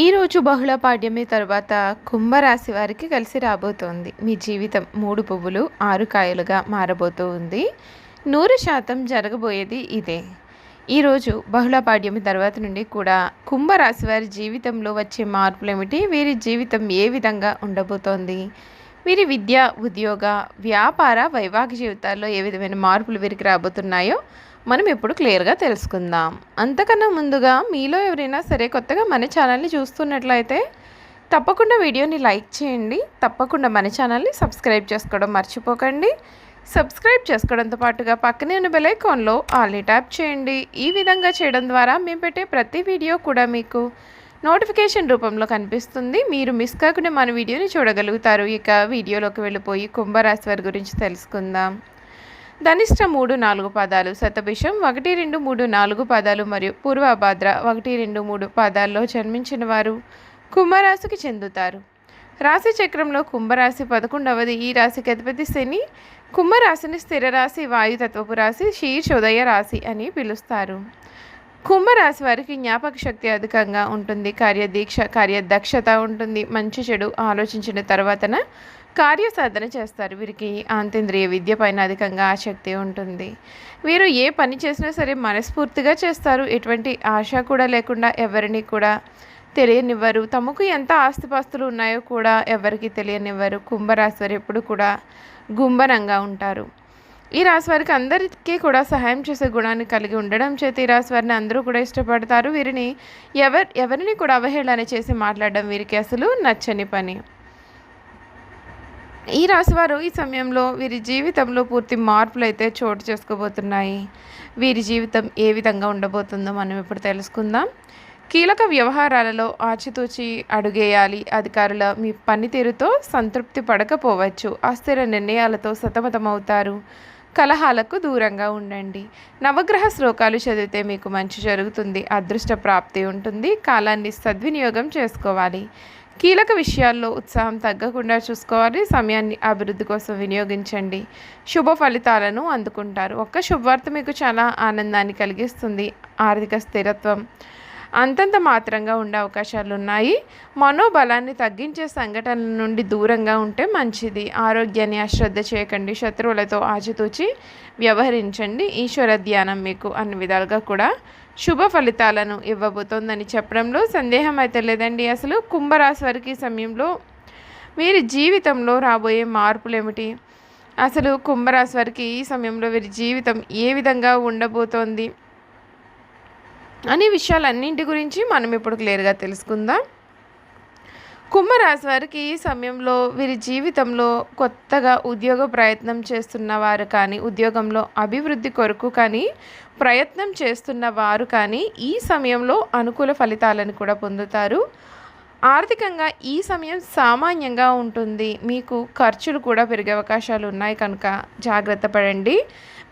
ఈరోజు బహుళ పాడ్యమి తర్వాత కుంభరాశి వారికి కలిసి రాబోతోంది. మీ జీవితం మూడు పువ్వులు ఆరు కాయలుగా మారబోతూ ఉంది. నూరు శాతం జరగబోయేది ఇదే. ఈరోజు బహుళ పాడ్యమి తర్వాత నుండి కూడా కుంభరాశి వారి జీవితంలో వచ్చే మార్పులు ఏమిటి వీరి జీవితం ఏ విధంగా ఉండబోతోంది? వీరి విద్య ఉద్యోగ వ్యాపార వైవాహిక జీవితాల్లో ఏ విధమైన మార్పులు వీరికి రాబోతున్నాయో మనం ఇప్పుడు క్లియర్గా తెలుసుకుందాం. అంతకన్నా ముందుగా మీలో ఎవరైనా సరే కొత్తగా మన ఛానల్ని చూస్తున్నట్లయితే తప్పకుండా వీడియోని లైక్ చేయండి. తప్పకుండా మన ఛానల్ని సబ్స్క్రైబ్ చేసుకోవడం మర్చిపోకండి. సబ్స్క్రైబ్ చేసుకోవడంతో పాటుగా పక్కనే ఉన్న బెలైకాన్లో ఆల్ని ట్యాప్ చేయండి. ఈ విధంగా చేయడం ద్వారా మేము పెట్టే ప్రతి వీడియో కూడా మీకు నోటిఫికేషన్ రూపంలో కనిపిస్తుంది. మీరు మిస్ కాకుండా మన వీడియోని చూడగలుగుతారు. ఇక వీడియోలోకి వెళ్ళిపోయి కుంభరాశి వారి గురించి తెలుసుకుందాం. ధనిష్ట మూడు నాలుగు పదాలు శతభిషం ఒకటి రెండు మూడు నాలుగు పదాలు మరియు పూర్వభాద్ర ఒకటి రెండు మూడు పదాల్లో జన్మించిన వారు కుంభరాశికి చెందుతారు. రాశి చక్రంలో కుంభరాశి పదకొండవది. ఈ రాశికి అధిపతి శని కుంభరాశిని స్థిర రాశి వాయుతత్వపు రాశి శీర్షోదయ రాశి అని పిలుస్తారు. కుంభరాశి వారికి జ్ఞాపక శక్తి అధికంగా ఉంటుంది. కార్యదీక్ష కార్యదక్షత ఉంటుంది. మంచి చెడు ఆలోచించిన తర్వాతన కార్యసాధన చేస్తారు. వీరికి ఆంతేంద్రియ విద్య పైన అధికంగా ఆసక్తి ఉంటుంది. వీరు ఏ పని చేసినా సరే మనస్ఫూర్తిగా చేస్తారు. ఎటువంటి ఆశ కూడా లేకుండా ఎవరిని కూడా తెలియనివ్వరు. తమకు ఎంత ఆస్తిపాస్తులు ఉన్నాయో కూడా ఎవరికి తెలియనివ్వరు. కుంభరాశి వారు ఎప్పుడు కూడా గుంభరంగా ఉంటారు. ఈ రాశి వారికి అందరికీ కూడా సహాయం చేసే గుణాన్ని కలిగి ఉండడం చేత ఈ రాశి వారిని అందరూ కూడా ఇష్టపడతారు. వీరిని ఎవరి ఎవరిని కూడా అవహేళన చేసి మాట్లాడడం వీరికి అసలు నచ్చని పని. ఈ రాశివారు ఈ సమయంలో వీరి జీవితంలో పూర్తి మార్పులు అయితే చోటు చేసుకోబోతున్నాయి. వీరి జీవితం ఏ విధంగా ఉండబోతుందో మనం ఇప్పుడు తెలుసుకుందాం. కీలక వ్యవహారాలలో ఆచితూచి అడుగేయాలి. అధికారుల మీ పనితీరుతో సంతృప్తి పడకపోవచ్చు. అస్థిర నిర్ణయాలతో సతమతమవుతారు. కలహాలకు దూరంగా ఉండండి. నవగ్రహ శ్లోకాలు చదివితే మీకు మంచి జరుగుతుంది అదృష్ట ప్రాప్తి ఉంటుంది కాలాన్ని సద్వినియోగం చేసుకోవాలి. కీలక విషయాల్లో ఉత్సాహం తగ్గకుండా చూసుకోవాలి సమయాన్ని అభివృద్ధి కోసం వినియోగించండి. శుభ ఫలితాలను అందుకుంటారు. ఒక్క శుభవార్త మీకు చాలా ఆనందాన్ని కలిగిస్తుంది ఆర్థిక స్థిరత్వం అంతంత మాత్రంగా ఉండే అవకాశాలు ఉన్నాయి మనోబలాన్ని తగ్గించే సంఘటనల నుండి దూరంగా ఉంటే మంచిది. ఆరోగ్యాన్ని అశ్రద్ధ చేయకండి. శత్రువులతో ఆచితూచి వ్యవహరించండి. ఈశ్వర ధ్యానం మీకు అన్ని విధాలుగా కూడా శుభ ఫలితాలను ఇవ్వబోతోందని చెప్పడంలో సందేహం అయితే లేదండి. అసలు కుంభరాశి వారికి సమయంలో వీరి జీవితంలో రాబోయే మార్పులు ఏమిటి అసలు కుంభరాశి వారికి ఈ సమయంలో వీరి జీవితం ఏ విధంగా ఉండబోతోంది? అనే విషయాలన్నింటి గురించి మనం ఇప్పుడు క్లియర్గా తెలుసుకుందాం. కుంభరాశి వారికి ఈ సమయంలో వీరి జీవితంలో కొత్తగా ఉద్యోగ ప్రయత్నం చేస్తున్న వారు కానీ ఉద్యోగంలో అభివృద్ధి కొరకు కానీ ప్రయత్నం చేస్తున్న వారు కానీ ఈ సమయంలో అనుకూల ఫలితాలను కూడా పొందుతారు. ఆర్థికంగా ఈ సమయం సామాన్యంగా ఉంటుంది. మీకు ఖర్చులు కూడా పెరిగే అవకాశాలు ఉన్నాయి కనుక జాగ్రత్త పడండి.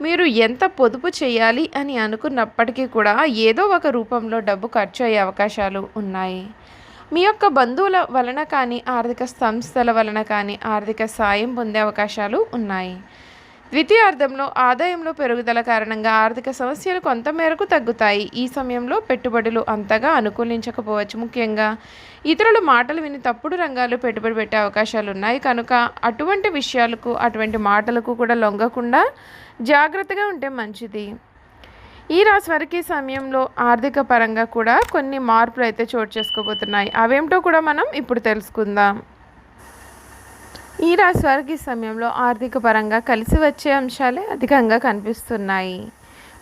మీరు ఎంత పొదుపు చేయాలి అని అనుకున్నప్పటికీ కూడా ఏదో ఒక రూపంలో డబ్బు ఖర్చు అయ్యే అవకాశాలు ఉన్నాయి. మీ యొక్క బంధువుల వలన కానీ ఆర్థిక సంస్థల వలన కానీ ఆర్థిక సాయం పొందే అవకాశాలు ఉన్నాయి. ద్వితీయార్థంలో ఆదాయంలో పెరుగుదల కారణంగా ఆర్థిక సమస్యలు కొంతమేరకు తగ్గుతాయి. ఈ సమయంలో పెట్టుబడులు అంతగా అనుకూలించకపోవచ్చు ముఖ్యంగా. ఇతరుల మాటలు విని తప్పుడు రంగాలు పెట్టుబడి పెట్టే అవకాశాలు ఉన్నాయి. కనుక అటువంటి విషయాలకు అటువంటి మాటలకు కూడా లొంగకుండా జాగ్రత్తగా ఉంటే మంచిది. ఈ రాశి వారికి సమయంలో ఆర్థిక పరంగా కూడా కొన్ని మార్పులు అయితే చోటు చేసుకోబోతున్నాయి. అవేమిటో కూడా మనం ఇప్పుడు తెలుసుకుందాం. ఈ రాశి వారికి సమయంలో ఆర్థిక పరంగా కలిసి వచ్చే అంశాలే అధికంగా కనిపిస్తున్నాయి.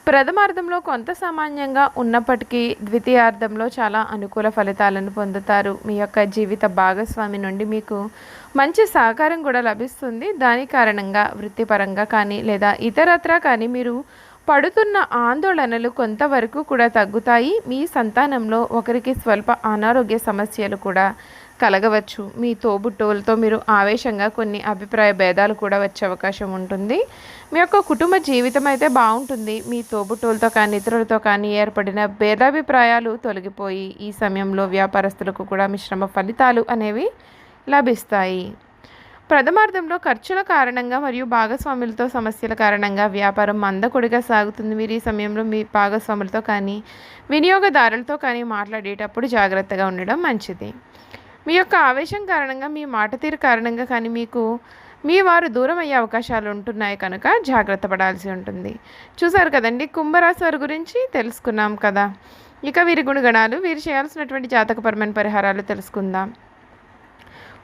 ప్రథమార్థంలో కొంత సామాన్యంగా ఉన్నప్పటికీ ద్వితీయార్థంలో చాలా అనుకూల ఫలితాలను పొందుతారు. మీ యొక్క జీవిత భాగస్వామి నుండి మీకు మంచి సహకారం కూడా లభిస్తుంది. దాని కారణంగా వృత్తిపరంగా కానీ లేదా ఇతరత్రా కానీ మీరు పడుతున్న ఆందోళనలు కొంతవరకు కూడా తగ్గుతాయి. మీ సంతానంలో ఒకరికి స్వల్ప అనారోగ్య సమస్యలు కూడా కలగవచ్చు. మీ తోబుట్టువులతో మీరు ఆవేశంగా కొన్ని అభిప్రాయ భేదాలు కూడా వచ్చే అవకాశం ఉంటుంది. మీ యొక్క కుటుంబ జీవితం అయితే బాగుంటుంది. మీ తోబుట్టువులతో కానీ ఇతరులతో కానీ ఏర్పడిన భేదాభిప్రాయాలు తొలగిపోయి ఈ సమయంలో వ్యాపారస్తులకు కూడా మిశ్రమ ఫలితాలు అనేవి లభిస్తాయి. ప్రథమార్థంలో ఖర్చుల కారణంగా మరియు భాగస్వాములతో సమస్యల కారణంగా వ్యాపారం మందకొడిగా సాగుతుంది. మీరు ఈ సమయంలో మీ భాగస్వాములతో కానీ వినియోగదారులతో కానీ మాట్లాడేటప్పుడు జాగ్రత్తగా ఉండడం మంచిది. మీ యొక్క ఆవేశం కారణంగా మీ మాట తీరు కారణంగా కానీ మీకు మీ వారు దూరం అయ్యే అవకాశాలు ఉంటున్నాయి కనుక జాగ్రత్త పడాల్సి ఉంటుంది. చూసారు కదండి కుంభరాశి వారి గురించి తెలుసుకున్నాం కదా. ఇక వీరి గుణగణాలు వీరు చేయాల్సినటువంటి జాతకపరమైన పరిహారాలు తెలుసుకుందాం.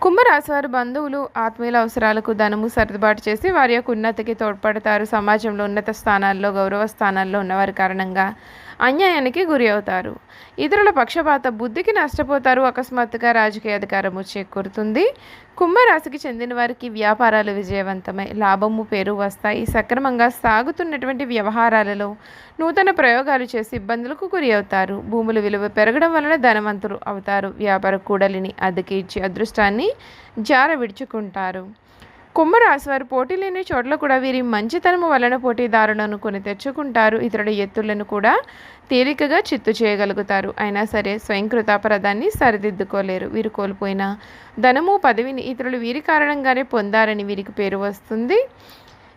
కుంభరాశి వారి బంధువులు ఆత్మీయుల అవసరాలకు ధనము సర్దుబాటు చేసి వారి యొక్క ఉన్నతికి తోడ్పడతారు. సమాజంలో ఉన్నత స్థానాల్లో గౌరవ స్థానాల్లో ఉన్నవారి కారణంగా అన్యాయానికి గురి అవుతారు. ఇతరుల పక్షపాత బుద్ధికి నష్టపోతారు. అకస్మాత్తుగా రాజకీయ అధికారము చేకూరుతుంది కుంభరాశికి చెందిన వారికి వ్యాపారాలు విజయవంతమై లాభము పేరు వస్తాయి. సక్రమంగా సాగుతున్నటువంటి వ్యవహారాలలో నూతన ప్రయోగాలు చేసి ఇబ్బందులకు గురి అవుతారు. భూముల విలువ పెరగడం వలన ధనవంతులు అవుతారు. వ్యాపార కూడలిని అద్దెకి ఇచ్చి అదృష్టాన్ని జార విడుచుకుంటారు కుంభరాశి వారు పోటీ లేని చోట్ల కూడా వీరి మంచితనము వలన పోటీదారులను కొని తెచ్చుకుంటారు. ఇతరుల ఎత్తులను కూడా తేలికగా చిత్తు చేయగలుగుతారు. అయినా సరే స్వయంకృతాపరాధాన్ని సరిదిద్దుకోలేరు. వీరు కోల్పోయిన ధనము పదవిని ఇతరులు వీరి కారణంగానే పొందారని వీరికి పేరు వస్తుంది.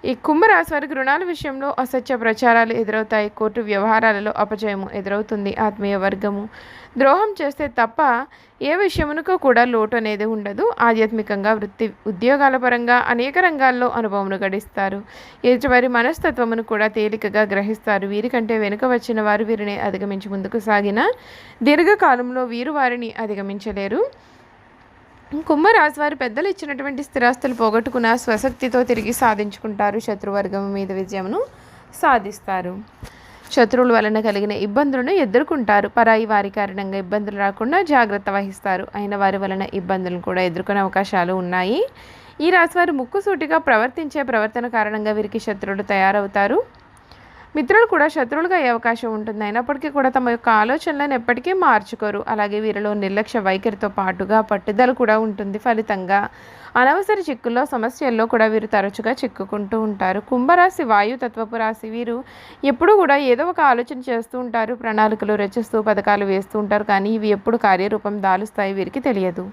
ఈ కుంభరాశి వారికి రుణాల విషయంలో అసత్య ప్రచారాలు ఎదురవుతాయి. కోర్టు వ్యవహారాలలో అపజయము ఎదురవుతుంది. ఆత్మీయ వర్గము ద్రోహం చేస్తే తప్ప ఏ విషయమునకు కూడా లోటు అనేది ఉండదు. ఆధ్యాత్మికంగా వృత్తి ఉద్యోగాల పరంగా అనేక రంగాల్లో అనుభవమును గడిస్తారు. ఎదుటివారి మనస్తత్వమును కూడా తేలికగా గ్రహిస్తారు. వీరికంటే వెనుక వచ్చిన వారు వీరిని అధిగమించి ముందుకు సాగిన దీర్ఘకాలంలో వీరు వారిని అధిగమించలేరు. కుంభరాశి వారు పెద్దలు ఇచ్చినటువంటి స్థిరాస్తులు పోగొట్టుకున్న స్వశక్తితో తిరిగి సాధించుకుంటారు. శత్రువర్గం మీద విజయమును సాధిస్తారు. శత్రువుల వలన కలిగిన ఇబ్బందులను ఎదుర్కొంటారు. పరాయి వారి కారణంగా ఇబ్బందులు రాకుండా జాగ్రత్త వహిస్తారు. అయిన వారి వలన ఇబ్బందులను కూడా ఎదుర్కొనే అవకాశాలు ఉన్నాయి. ఈ రాశివారు ముక్కుసూటిగా ప్రవర్తించే ప్రవర్తన కారణంగా వీరికి శత్రువులు తయారవుతారు. మిత్రులు కూడా శత్రువులుగా అయ్యే అవకాశం ఉంటుంది. అయినప్పటికీ కూడా తమ యొక్క ఆలోచనలను ఎప్పటికీ మార్చుకోరు. అలాగే వీరిలో నిర్లక్ష్య వైఖరితో పాటుగా పట్టుదల కూడా ఉంటుంది ఫలితంగా. అనవసర చిక్కుల్లో సమస్యల్లో కూడా వీరు తరచుగా చిక్కుకుంటూ ఉంటారు. కుంభరాశి వాయుతత్వపు రాశి వీరు ఎప్పుడూ కూడా ఏదో ఒక ఆలోచన చేస్తూ ఉంటారు ప్రణాళికలు రచిస్తూ పథకాలు వేస్తూ ఉంటారు కానీ ఇవి ఎప్పుడు కార్యరూపం దాలుస్తాయి వీరికి తెలియదు.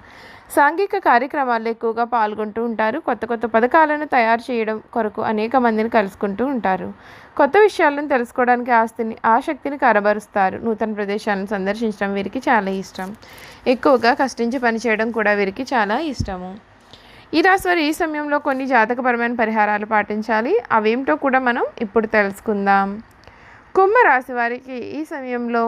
సాంఘిక కార్యక్రమాల్లో ఎక్కువగా పాల్గొంటూ ఉంటారు. కొత్త కొత్త పథకాలను తయారు చేయడం కొరకు అనేక మందిని కలుసుకుంటూ ఉంటారు. కొత్త విషయాలను తెలుసుకోవడానికి ఆస్తిని ఆసక్తిని కనబరుస్తారు. నూతన ప్రదేశాలను సందర్శించడం వీరికి చాలా ఇష్టం. ఎక్కువగా కష్టించి పనిచేయడం కూడా వీరికి చాలా ఇష్టము. ఈ రాశివారు ఈ సమయంలో కొన్ని జాతకపరమైన పరిహారాలు పాటించాలి. అవేమిటో కూడా మనం ఇప్పుడు తెలుసుకుందాం. కుంభరాశి వారికి ఈ సమయంలో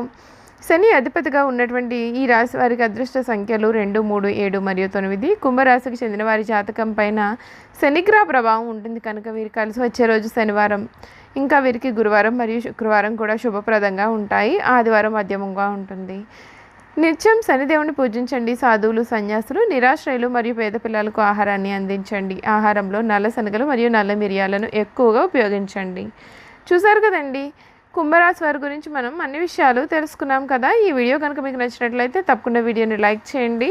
శని అధిపతిగా ఉన్నటువంటి ఈ రాశి వారికి అదృష్ట సంఖ్యలు రెండు మూడు ఏడు మరియు తొమ్మిది. కుంభరాశికి చెందిన వారి జాతకం పైన శనిగ్రహ ప్రభావం ఉంటుంది కనుక వీరు కలిసి వచ్చే రోజు శనివారం. ఇంకా వీరికి గురువారం మరియు శుక్రవారం కూడా శుభప్రదంగా ఉంటాయి. ఆదివారం మధ్యమంగా ఉంటుంది. నిత్యం శనిదేవుని పూజించండి. సాధువులు సన్యాసులు నిరాశ్రయులు మరియు పేద పిల్లలకు ఆహారాన్ని అందించండి. ఆహారంలో నల్ల శనగలు మరియు నల్ల మిరియాలను ఎక్కువగా ఉపయోగించండి. చూసారు కదండి? కుంభరాశి వారి గురించి మనం అన్ని విషయాలు తెలుసుకున్నాం కదా? ఈ వీడియో కనుక మీకు నచ్చినట్లయితే తప్పకుండా వీడియోని లైక్ చేయండి.